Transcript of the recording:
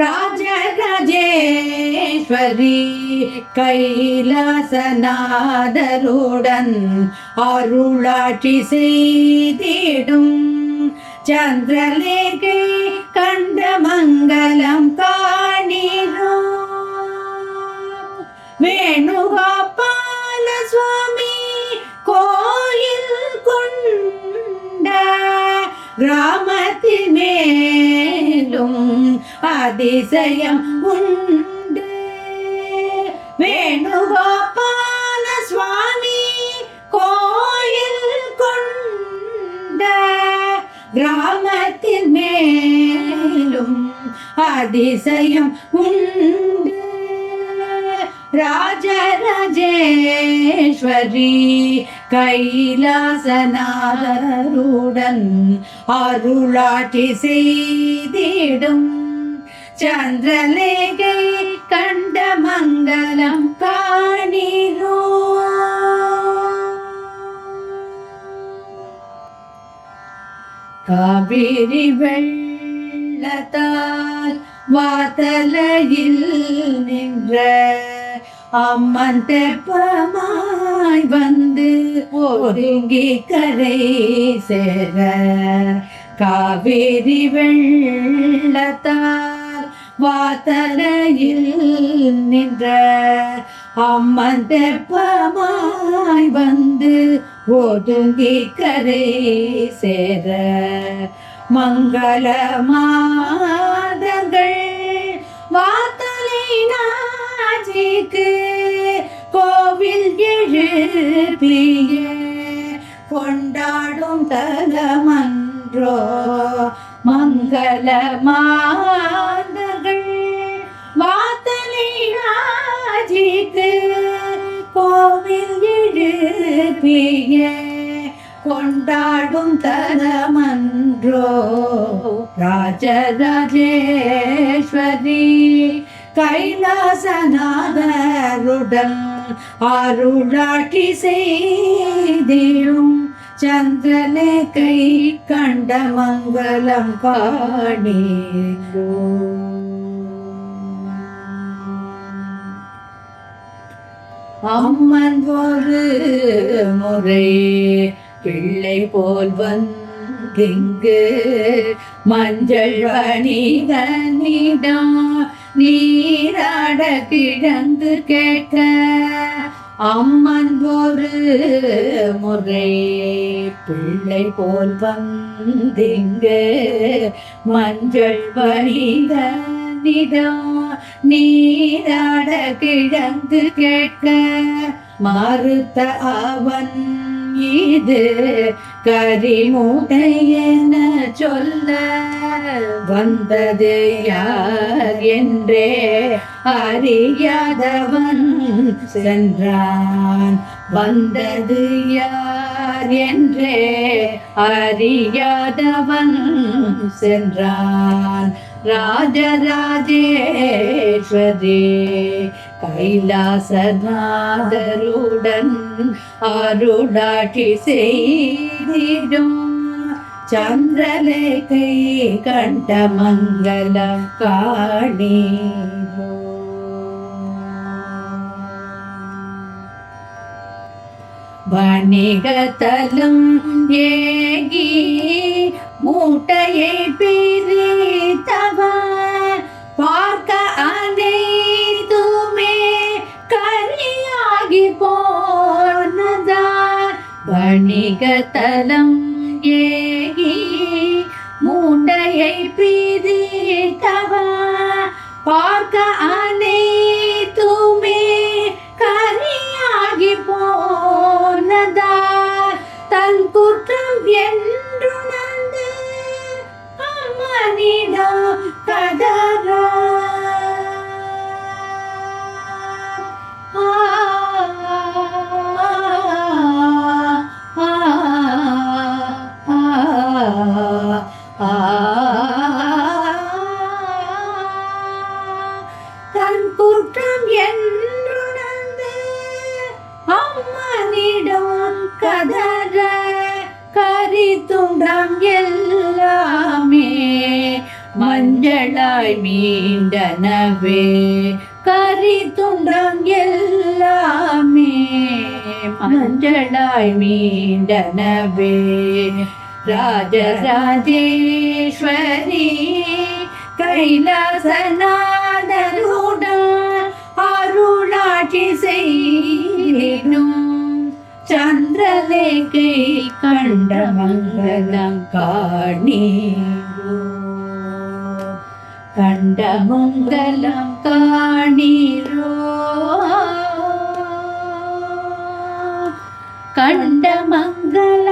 ராஜராஜேஸ்வரி கைலாசநாதருடன் அருளாட்சி செய்திடும். சந்திரலேகை கண்ட மங்களம் காணிரும் வேணுகோபால சுவாமி கோயில் கொண்ட கிராமத்தின் மேல் அதிசயம் உண்டு. வேணுகோபால சுவாமி கோயில் கொண்ட கிராமத்தில் மேலும் அதிசயம் உண்டு. ராஜராஜேஸ்வரி கைலாசனாருடன் அருளாட்சி செய்திடும். சந்திரலேகை கண்ட மங்களம் காணிரோ காவிரி வெள்ளத்தால் வாத்தலையில் நின்ற அம்மன் தெப்பமாய் வந்து ஒதுங்கி கரை சேர காவேரி வெள்ளத்தால் வாத்தனையில் நின்ற அம்மன் தெப்பமாய் வந்து ஒதுங்கி கரை சேர மங்கள மாதங்கள் வாத்தலை நாஜிக்கு கோவில் எழுப்பிய. கொண்டாடும் தலமன்றோ மங்கள ராஜிக்கு கோவில் எழுப்பிய கொண்டாடும் தனமன்றோ ராஜராஜேஸ்வரி கைலாசநாதருடன் அருளாட்சி செய்திடும் சந்திரனை கை கண்ட மங்களம் காணீரோ. அம்மன் ஒரு முறை பிள்ளை போல் வந்திங்கு. மஞ்சள் வணிகனிடம் நீராட கிடந்து கேட்க அம்மன் ஒரு முறை பிள்ளை போல் வந்திங்கு. மஞ்சள் வணிகன் வணிகனிடம் நீராட கிழந்து கேட்க மறுத்த அவன் இது கரிமுடை என சொல்ல வந்தது யார் என்றே அறியாதவன் சென்றான். வந்தது யார் என்றே அறியாதவன் சென்றான். ராஜராஜேஸ்வரே கைலாசநாதருடன் அருளாட்சி செய்திடும். சந்திரலேகை கண்ட மங்கள காணீரோ. வணிகத்தலும் ஏகி மூட்டையை பிரித்தவன் பார்க்க அனைத்துமே கரியாகி போனதார் வணிகத்தலம் ஏகி மூட்டையை பிரித்தவன் பார்க்க தன் குற்றம் என்றுணர்ந்து அம்மனிடம் கதற கரி துண்டம் எல்லாம் மஞ்சளாய் மீண்டனவே கறி துண்டம் எல்லாமே. மஞ்சளாய் மீண்டனவே ராஜராஜேஸ்வரி கைலாசநாதருடன் அருளாட்சி செய்யும் சந்திரலேகை கண்ட மங்களம் காணி. கண்ட மங்களம் காணீரோ கண்ட மங்களம்